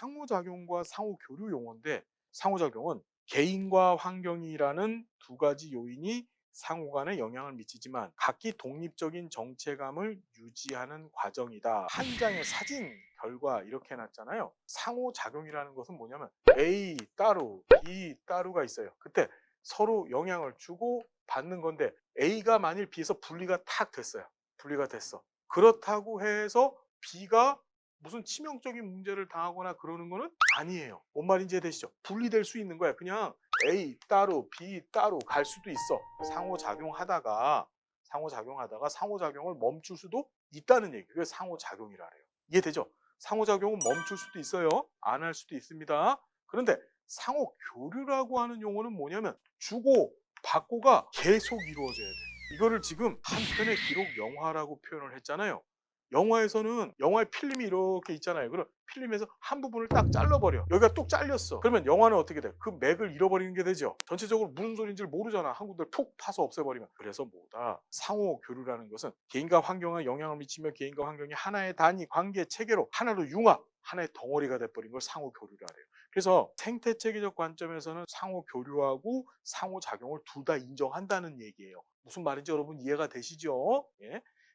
상호작용과 상호교류 용어인데 상호작용은 개인과 환경이라는 두 가지 요인이 상호 간에 영향을 미치지만 각기 독립적인 정체감을 유지하는 과정이다. 한 장의 사진 결과 이렇게 해놨잖아요. 상호작용이라는 것은 뭐냐면 A 따로, B 따로가 있어요. 그때 서로 영향을 주고 받는 건데 A가 만일 B에서 분리가 탁 됐어요. 분리가 됐어. 그렇다고 해서 B가 무슨 치명적인 문제를 당하거나 그러는 거는 아니에요. 뭔 말인지 이해되시죠? 분리될 수 있는 거야. 그냥 A 따로, B 따로 갈 수도 있어. 상호작용하다가 상호작용하다가 상호작용을 멈출 수도 있다는 얘기. 그게 상호작용이라 해요. 이해되죠? 상호작용은 멈출 수도 있어요. 안 할 수도 있습니다. 그런데 상호교류라고 하는 용어는 뭐냐면 주고 받고가 계속 이루어져야 돼. 이거를 지금 한 편의 기록 영화라고 표현을 했잖아요. 영화에서는 영화의 필름이 이렇게 있잖아요. 그럼 필름에서 한 부분을 딱 잘라버려. 여기가 뚝 잘렸어. 그러면 영화는 어떻게 돼? 그 맥을 잃어버리는 게 되죠. 전체적으로 무슨 소리인지를 모르잖아. 한 군데를 톡 파서 없애버리면. 그래서 뭐다? 상호 교류라는 것은 개인과 환경에 영향을 미치며 개인과 환경이 하나의 단위, 관계, 체계로 하나로 융합, 하나의 덩어리가 돼버린 걸 상호 교류라 해요. 그래서 생태 체계적 관점에서는 상호 교류하고 상호 작용을 둘 다 인정한다는 얘기예요. 무슨 말인지 여러분 이해가 되시죠? 예?